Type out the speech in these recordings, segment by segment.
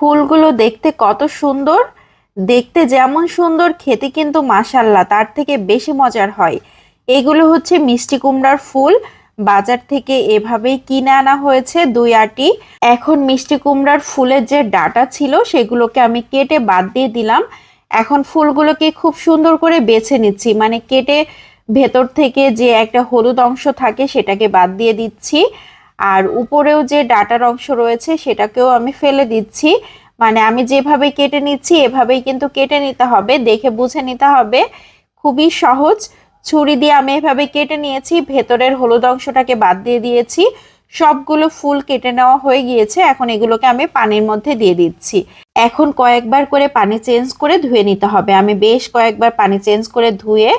ফুলগুলো দেখতে কত সুন্দর। দেখতে যেমন সুন্দর, খেতে কিন্তু মাসাল্লাহ তার থেকে বেশি মজার হয়। এগুলো হচ্ছে মিষ্টি কুমড়ার ফুল। বাজার থেকে এভাবেই কিনে আনা হয়েছে দুই আটি। এখন মিষ্টি কুমড়ার ফুলের যে ডাটা ছিল, সেগুলোকে আমি কেটে বাদ দিয়ে দিলাম। এখন ফুলগুলোকে খুব সুন্দর করে বেছে নিচ্ছি। মানে কেটে ভেতর থেকে যে একটা হলুদ অংশ থাকে, সেটাকে বাদ দিয়ে দিচ্ছি। আর উপরেও যে ডাটার অংশ রয়েছে সেটাকেও আমি ফেলে দিচ্ছি। মানে আমি যেভাবে কেটে নিচ্ছি, এভাবেই কিন্তু কেটে নিতে হবে, দেখে বুঝে নিতে হবে। খুবই সহজ। ছুরি দিয়ে আমি এভাবে কেটে নিয়েছি, ভেতরের হলুদ অংশটাকে বাদ দিয়ে দিয়েছি। সবগুলো ফুল কেটে নেওয়া হয়ে গিয়েছে, এখন এগুলোকে আমি পানির মধ্যে দিয়ে দিচ্ছি। এখন কয়েকবার করে পানি চেঞ্জ করে ধুয়ে নিতে হবে। আমি বেশ কয়েকবার পানি চেঞ্জ করে ধুয়ে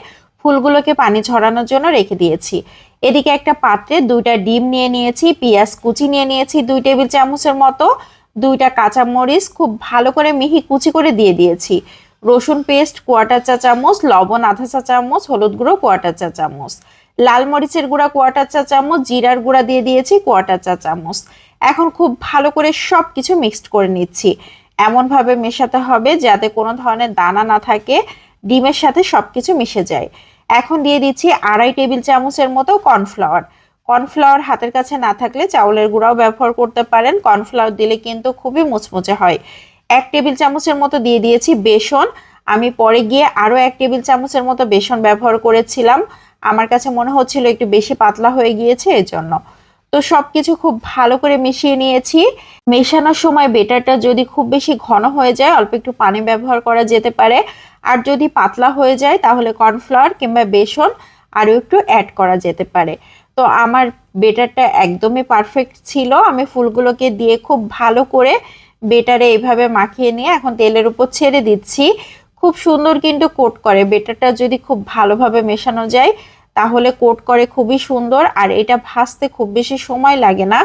ফুলগুলোকে পানি ছড়ানোর জন্য রেখে দিয়েছি। এদিকে একটা পাত্রে দুইটা ডিম নিয়ে নিয়েছি, পেঁয়াজ কুচি নিয়ে নিয়েছি, দুই টেবিল চামচের মতো, দুইটা কাঁচামরিচ, খুব ভালো করে মিহি কুচি করে দিয়ে দিয়েছি। রসুন পেস্ট, কোয়াটার চা চামচ, লবণ আধা চা চামচ, হলুদ গুঁড়ো, কোয়াটার চা চামচ। লাল মরিচের গুঁড়া, কোয়াটার চা চামচ, জিরার গুঁড়া দিয়ে দিয়েছি, কোয়াটার চা চামচ। এখন খুব ভালো করে সব কিছু মিক্সড করে নিচ্ছি। এমনভাবে মেশাতে হবে যাতে কোনো ধরনের দানা না থাকে, ডিমের সাথে সব কিছু মিশে যায়। এখন দিয়ে দিচ্ছি আড়াই টেবিল চামচের মতো কর্নফ্লাওয়ার। কর্নফ্লাওয়ার হাতের কাছে না থাকলে চাউলের গুঁড়াও ব্যবহার করতে পারেন। কর্নফ্লাওয়ার দিলে কিন্তু খুবই মুচমুচে হয়। এক টেবিল চামচের মতো দিয়ে দিয়েছি বেসন। আমি পরে গিয়ে আরও এক টেবিল চামচের মতো বেসন ব্যবহার করেছিলাম। আমার কাছে মনে হচ্ছিল একটু বেশি পাতলা হয়ে গিয়েছে, এজন্য। তো সব কিছু খুব ভালো করে মিশিয়ে নিয়েছি। মেশানোর সময় বেটারটা যদি খুব বেশি ঘন হয়ে যায়, অল্প একটু পানি ব্যবহার করা যেতে পারে। আর যদি পাতলা হয়ে যায়, তাহলে কর্নফ্লাওয়ার কিংবা বেসন আরও একটু অ্যাড করা যেতে পারে। তো আমার বেটারটা একদমই পারফেক্ট ছিল। আমি ফুলগুলোকে দিয়ে খুব ভালো করে বেটারে এইভাবে মাখিয়ে নিয়ে এখন তেলের উপর ছেড়ে দিচ্ছি। খুব সুন্দর কিন্তু কোট করে। বেটারটা যদি খুব ভালোভাবে মেশানো যায় তাহলে কোট করে খুবই সুন্দর, আর এটা ভাজতে খুব বেশি সময় লাগে না।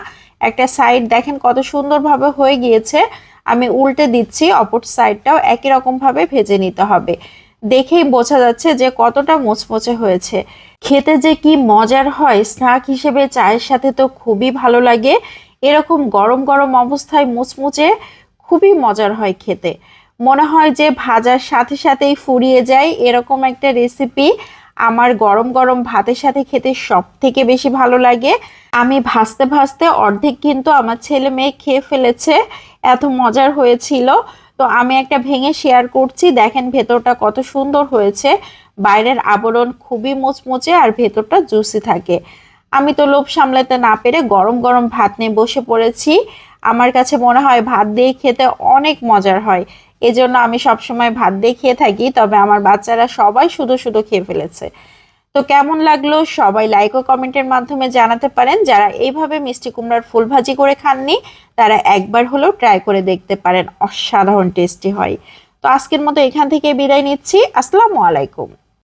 একটা সাইড দেখেন কত সুন্দরভাবে হয়ে গিয়েছে। আমি উল্টে দিচ্ছি, অপর সাইডটাও একই রকমভাবে ভেজে নিতে হবে। দেখেই বোঝা যাচ্ছে যে কতটা মোচমোচে হয়েছে। খেতে যে কি মজার হয় স্ন্যাক হিসেবে চায়ের সাথে তো খুবই ভালো লাগে। এরকম গরম গরম অবস্থায় মুচমুচে খুবই মজার হয় খেতে। মনে হয় যে ভাজার সাথে সাথেই ফুরিয়ে যায়, এরকম একটা রেসিপি আমার গরম গরম ভাতের সাথে খেতে সব থেকে বেশি ভালো লাগে। আমি ভাসতে ভাসতে অর্ধেক কিন্তু আমার ছেলে মেয়ে খেয়ে ফেলেছে। এত মজার হয়েছিল। তো আমি একটা ভেঙে শেয়ার করছি। দেখেন ভেতরটা কত সুন্দর হয়েছে। বাইরের আবরণ খুবই মোচমোচে আর ভেতরটা জুসি থাকে। আমি তো লোভ সামলাতে না পেরে গরম গরম ভাত নিয়ে বসে পড়েছি। আমার কাছে মনে হয় ভাত দিয়ে খেতে অনেক মজার হয়। এজন্য আমি সবসময় ভাত দিয়ে খেয়ে থাকি, তবে আমার বাচ্চারা সবাই শুধু শুধু খেয়ে ফেলেছে। তো কেমন লাগল? সবাই লাইক ও কমেন্টের মাধ্যমে জানাতে পারেন। যারা এইভাবে মিষ্টি কুমড়ার ফুল ভাজি করে খাননি, তারা একবার হলেও ট্রাই করে দেখতে পারেন। অসাধারণ টেস্টি হয়। তো আজকের মতো এখান থেকে বিদায় নিচ্ছি। আসসালামু আলাইকুম।